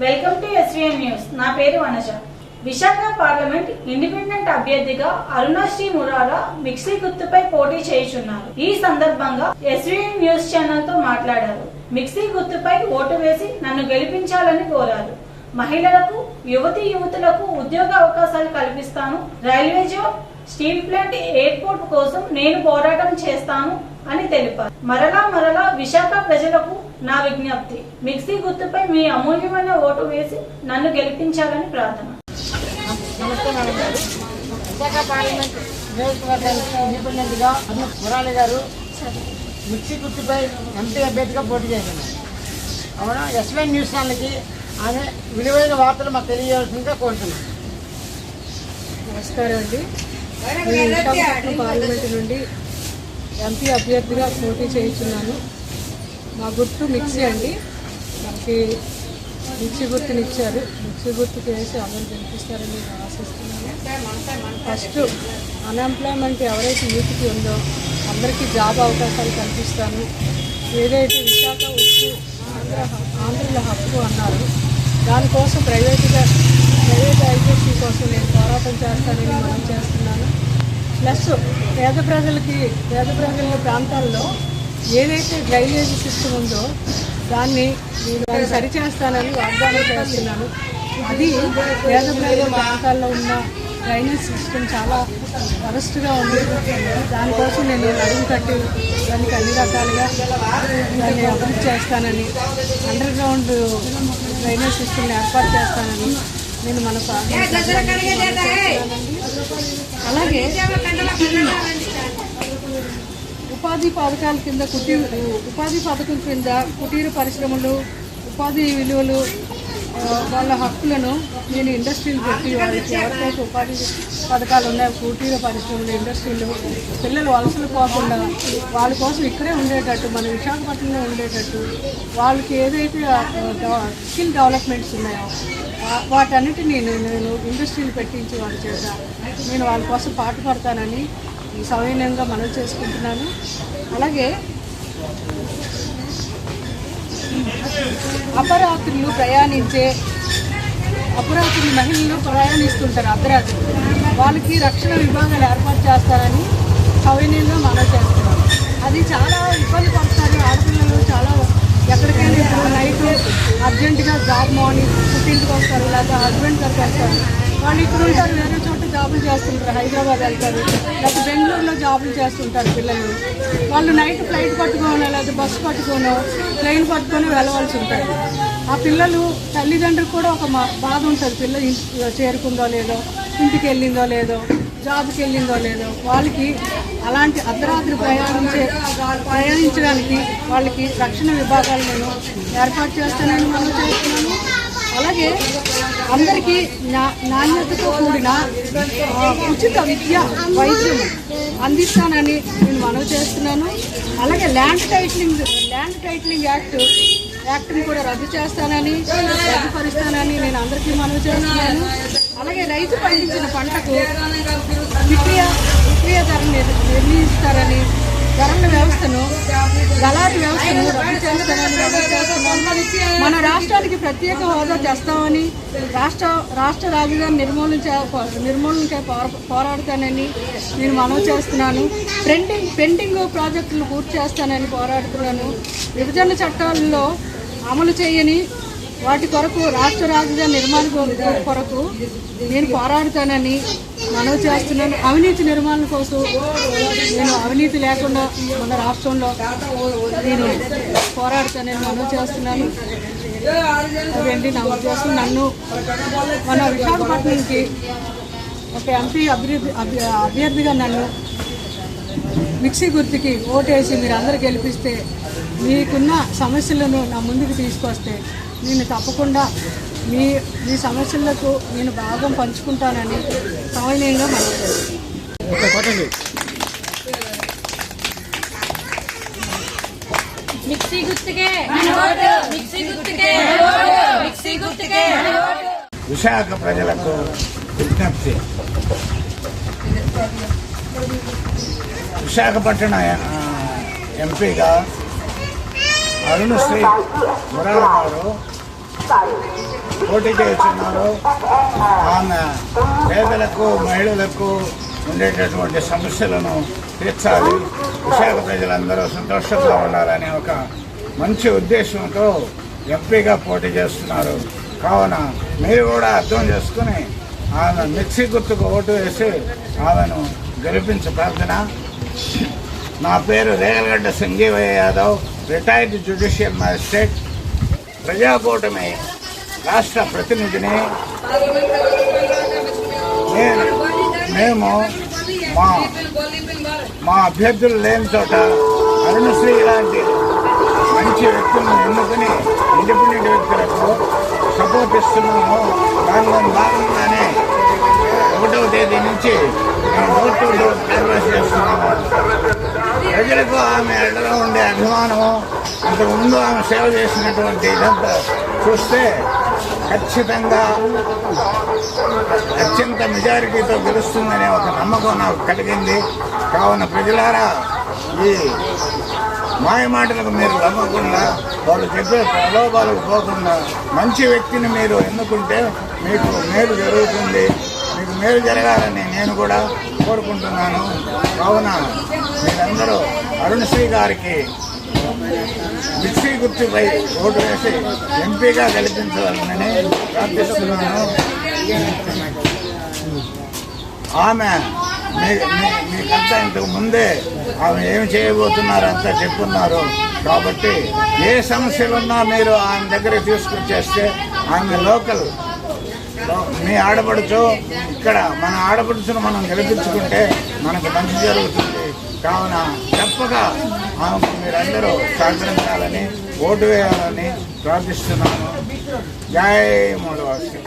Welcome to SVN news. నా పేరు Vanaja. Visakha parliament independent అభ్యర్థిగా అరుణశ్రీ మురారా మిక్సీ గుర్తుపై పోటీ చేయుచున్నారు. ఈ సందర్భంగా ఎస్వీఎన్ న్యూస్ ఛానల్తో మాట్లాడారు. మిక్సీ గుర్తుపై ఓటు వేసి నన్ను గెలిపించాలని కోరారు. మహిళలకు యువతి యువతులకు ఉద్యోగ అవకాశాలు కల్పిస్తాను. Railway job steel plant airport కోసం నేను పోరాటం చేస్తాను అని తెలిపారు. మరలా మరలా విశాఖ ప్రజలకు నా విజ్ఞప్తి. మిక్సీ గుర్తుపై మీ అమూల్యమైన ఓటు వేసి నన్ను గెలిపించాలని ప్రార్థన. విశాఖ పార్లమెంట్ నియోజకవర్గానికి మురాలి గారు మిక్సీ గుర్తుపై ఎంపీ అభ్యర్థిగా పోటీ చేశాను అవునా? ఎస్వైన్ న్యూస్ ఛానల్కి ఆమె విలువైన వార్తలు మాకు తెలియజేయాల్సిందిగా కోరుతున్నాను నమస్కారం అండి. నేను పార్లమెంట్ నుండి ఎంపీ అభ్యర్థిగా పోటీ చేయించున్నాను. మా గుర్తు మిక్సీ అండి. మనకి మిక్సీ గుర్తునిచ్చారు. మిక్సీ గుర్తు చేసి అందరూ కనిపిస్తారని నేను ఆశిస్తున్నాను. ఫస్ట్ అన్ఎంప్లాయ్మెంట్ ఎవరైతే యూత్కి ఉందో అందరికీ జాబ్ అవకాశాలు కల్పిస్తాను. ఏదైతే విశాఖ ఉక్కు ఆంధ్ర ఆంధ్రుల హక్కు అన్నారు దానికోసం ప్రైవేటుగా ప్రైవేటైజేషన్ కోసం నేను పోరాటం చేస్తానని మనం చేస్తున్నాను. ప్లస్ పేద ప్రజలకి పేద ప్రజల ప్రాంతాల్లో ఏదైతే డ్రైనేజ్ సిస్టమ్ ఉందో దాన్ని నేను సరిచేస్తానని వాగ్దానం చేస్తున్నాను. అది పేద ప్రజల ప్రాంతాల్లో ఉన్న డ్రైనేజ్ సిస్టమ్ చాలా వరస్ట్గా ఉంది. దానికోసం నేను అడుగు కట్టి దానికి అన్ని రకాలుగా దాన్ని అభివృద్ధి చేస్తానని అండర్ గ్రౌండ్ డ్రైనేజ్ సిస్టమ్ని ఏర్పాటు చేస్తానని నేను మన అలాగే. ఉపాధి పథకాల కింద కుటీర ఉపాధి పథకం కింద కుటీర పరిశ్రమలు ఉపాధి విలువలు వాళ్ళ హక్కులను నేను ఇండస్ట్రీలు పెట్టి వాళ్ళకి ఎవరికైతే ఉపాధి పథకాలు ఉన్నాయో కుటీర పరిశ్రమలు ఇండస్ట్రీలు పిల్లలు వలసలు పోకుండా వాళ్ళ కోసం ఇక్కడే ఉండేటట్టు మన విశాఖపట్నంలో ఉండేటట్టు వాళ్ళకి ఏదైతే స్కిల్ డెవలప్మెంట్స్ ఉన్నాయో వాటన్నిటిని నేను నేను ఇండస్ట్రీని పెట్టించి వాళ్ళ చేత నేను వాళ్ళ కోసం పాటుపడతానని ఈ సవినయంగా మనవి చేసుకుంటున్నాను. అలాగే అపరాత్రులు ప్రయాణించే అపరాత్రులు మహిళలు ప్రయాణిస్తుంటారు అర్ధరాత్రి. వాళ్ళకి రక్షణ విభాగాలు ఏర్పాటు చేస్తారని సవినయంగా మనవి చేస్తున్నాను. అది చాలా ఇబ్బంది పడతారు ఆడపిల్లలు చాలా ఎక్కడికైనా ఇప్పుడు నైట్ అర్జెంటుగా జాబ్ మార్నింగ్ పుట్టింటికి హస్బెండ్ దగ్గరికి వాళ్ళు ఇక్కడ ఉంటారు వేరే చోట జాబులు చేస్తుంటారు హైదరాబాద్ వెళ్తారు. లేకపోతే బెంగళూరులో జాబులు చేస్తుంటారు పిల్లలు. వాళ్ళు నైట్ ఫ్లైట్ పట్టుకోనో లేదా బస్సు పట్టుకోనో ట్రైన్ పట్టుకొని వెళ్ళవలసి ఉంటుంది. ఆ పిల్లలు తల్లిదండ్రులకు కూడా ఒక మా- బాధ ఉంటుంది. పిల్ల చేరుకుందో లేదో ఇంటికి వెళ్ళిందో లేదో జాబ్కి వెళ్ళిందో లేదో వాళ్ళకి అలాంటి అర్ధరాత్రి ప్రయాణించే ప్రయాణించడానికి వాళ్ళకి రక్షణ విభాగాలు నేను ఏర్పాటు చేస్తానని మనం చేస్తున్నాను అలాగే అందరికీ నా నాణ్యతతో కూడిన ఉచిత విద్య వైద్యం అందిస్తానని నేను మనవి చేస్తున్నాను. అలాగే land titling land titling act యాక్ట్ని కూడా రద్దు చేస్తానని రద్దుపరుస్తానని నేను అందరికీ మనవి చేస్తున్నాను. అలాగే రైతు పండించిన పంటకు విక్రియ విక్రియ ధర నిర్ణయిస్తారని ధరల వ్యవస్థను దళారీ వ్యవస్థను మన రాష్ట్రానికి ప్రత్యేక హోదా తెస్తామని రాష్ట్ర రాష్ట్ర రాజధాని నిర్మూలించే నిర్మూలనకే పోరా- పోరాడతానని నేను మనవి చేస్తున్నాను. పెండింగ్ పెండింగ్ ప్రాజెక్టులు పూర్తి చేస్తానని పోరాడుతున్నాను. విభజన చట్టాలలో అమలు చేయని వాటి కొరకు రాష్ట్ర రాజధాని నిర్మాణ కొరకు నేను పోరాడుతానని మనవి చేస్తున్నాను. అవినీతి నిర్మాణం కోసం నేను అవినీతి లేకుండా మన రాష్ట్రంలో నేను పోరాడుతానని మనవి చేస్తున్నాను. అదండి నా ఉద్దేశం. నన్ను మన విశాఖపట్నంకి ఒక ఎంపీ అభివృద్ధి అభ్య- అభ్యర్థిగా నన్ను మిక్సీ గుర్తుకి ఓటేసి మీరు అందరూ గెలిపిస్తే మీకున్న సమస్యలను నా ముందుకు తీసుకొస్తే నేను తప్పకుండా మీ మీ సమస్యలకు నేను భాగం పంచుకుంటానని సమన్వయంగా మనం కొట్టండి మిక్సీ గుర్తుకే మిక్సీ గుర్తుకే మిక్సీ గుర్తుకే విశాఖ ప్రజలకు విజ్ఞప్తి. విశాఖపట్నం ఎంపీగా అరుణశ్రీ మురాల గారు పోటీ చేస్తున్నారు. ఆమె పేదలకు మహిళలకు ఉండేటటువంటి సమస్యలను తీర్చాలి. విశాఖ ప్రజలందరూ సంతోషంగా ఉండాలనే ఒక మంచి ఉద్దేశంతో ఎంపీగా పోటీ చేస్తున్నారు. కావున మీరు కూడా అర్థం చేసుకుని ఆమె మిక్సీ గుర్తుకు ఓటు వేసి ఆమెను గెలిపించ ప్రార్థన. నా పేరు Regalagadda Sanjeevaiah Yadav retired judicial magistrate Prajakutami రాష్ట్ర ప్రతినిధిని నేను మేము మా మా అభ్యర్థులు లేని చోట అరుణశ్రీ ఇలాంటి మంచి వ్యక్తులను ఎన్నుకుని ఇండిపెండెంట్ వ్యక్తులకు సపోర్ట్ ఇస్తున్నాము. దానిలో భాగంగానే ఒకటవ తేదీ నుంచి మేము డోర్ టు డోర్ సర్వీస్ చేస్తున్నాము. ప్రజలకు ఆమె ఎడలో ఉండే అభిమానము అంతకుముందు ఆమె సేవ చేసినటువంటి ఇదంతా చూస్తే ఖచ్చితంగా అత్యంత మెజారిటీతో గెలుస్తుందనే ఒక నమ్మకం నాకు కలిగింది. కావున ప్రజలారా ఈ మాయమాటలకు మీరు నమ్మకుండా వాళ్ళు చెప్పే ప్రలోభాలకు పోకుండా మంచి వ్యక్తిని మీరు ఎన్నుకుంటే మీకు మేలు జరుగుతుంది. మీకు మేలు జరగాలని నేను కూడా కోరుకుంటున్నాను. కావున మీరందరూ అరుణ్ శ్రీ గారికి మిక్సీ గుర్తుపై ఓటు వేసి ఎంపీగా గెలిపించవాలని ప్రార్థిస్తున్నాను. ఆమె మీ- మీకంతా ఇంతకు ముందే ఆమె ఏమి చేయబోతున్నారు అంతా చెప్పున్నారు. కాబట్టి ఏ సమస్యలున్నా మీరు ఆమె దగ్గర తీసుకొచ్చేస్తే ఆమె లోకల్. మీ ఆడపడుచు ఇక్కడ మన ఆడపడుచును మనం గెలిపించుకుంటే మనకు మంచి జరుగుతుంది. కావున తప్పగా ఆమెకు మీరందరూ సహకరించాలని ఓటు వేయాలని ప్రార్థిస్తున్నాను జై మూడవాసి